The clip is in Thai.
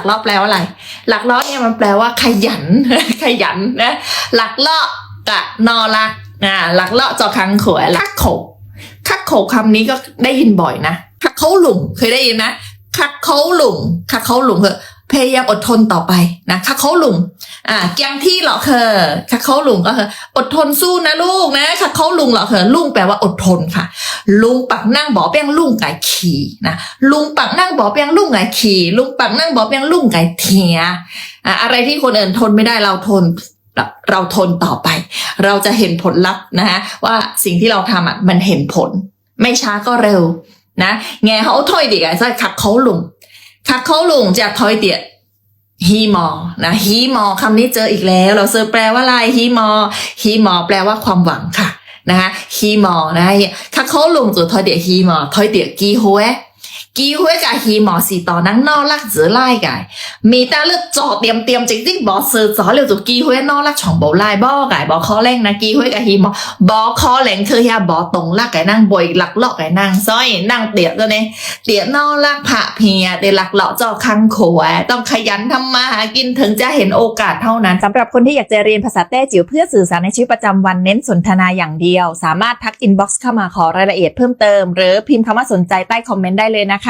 กเลาะแปลว่าอะไร หลักเลาะเนี่ยมันแปลว่าขยัน ขยันนะหลักเลาะกะนอลักนะหลักเลาะจอคังขวยคักโขคักโขคำนี้ก็ได้ยินบ่อยนะคักเขาหลุมเคยได้ยินนะคักเขาหลุมคักเขาหลุมเหอะ พยายามอดทนต่อไปนะคักเขาหลุมอะเกียงที่เหรอเคอคักเขาหลุงก็คืออดทนสู้นะลูกนะคักเขาลุงเหรอเคอลุงแปลว่าอดทนค่ะ ลุงปักนั่งบอเปียงลุงไก่ขี่นะลุงปักนั่งบอเปียงลุงไก่ขี่ลุงปักนั่งบอเปียงลุงไก่เทียอะอะไรที่คนอื่นทนไม่ได้เราทนเราทนต่อไป เราจะเห็นผลลัพธ์นะฮะว่าสิ่งที่เราทำอะมันเห็นผล ไม่ช้าก็เร็วนะแงเขาถอยดียใช่ขับเขาหลุง ถ้าเขาลงจากทอยเตียฮีมอนะฮีมอคำนี้เจออีกแล้ว เราเซอร์แปลว่าอะไรฮีมอฮีมอแปลว่าความหวังค่ะนะคะฮีมอนะถ้าเขาลงตัวทอยเตียฮีมอทอยเตียกีโฮะ กีฮวยกับฮีมอบอคอแรงคือเฮียบอตรงลักไก่นั่งบอยหลักเลาะไก่นั่งซ้อยนั่งเตียตัวนี้เตี๋ยนอลักผะเพียเดลักเลาะเจอคังขวต้องขยันทำมาหากินถึงจะเห็นโอกาสเท่านั้นสำหรับคนที่อยากจะเรียนภาษาแต้จิ๋วเพื่อสื่อสารในชีวิตประจำวันเน้นสนทนาอย่างเดียว สามารถทักอินบ็อกซ์เข้ามาขอรายละเอียดเพิ่มเติม หรือพิมพ์คำว่าสนใจใต้คอมเมนต์ได้เลยนะคะ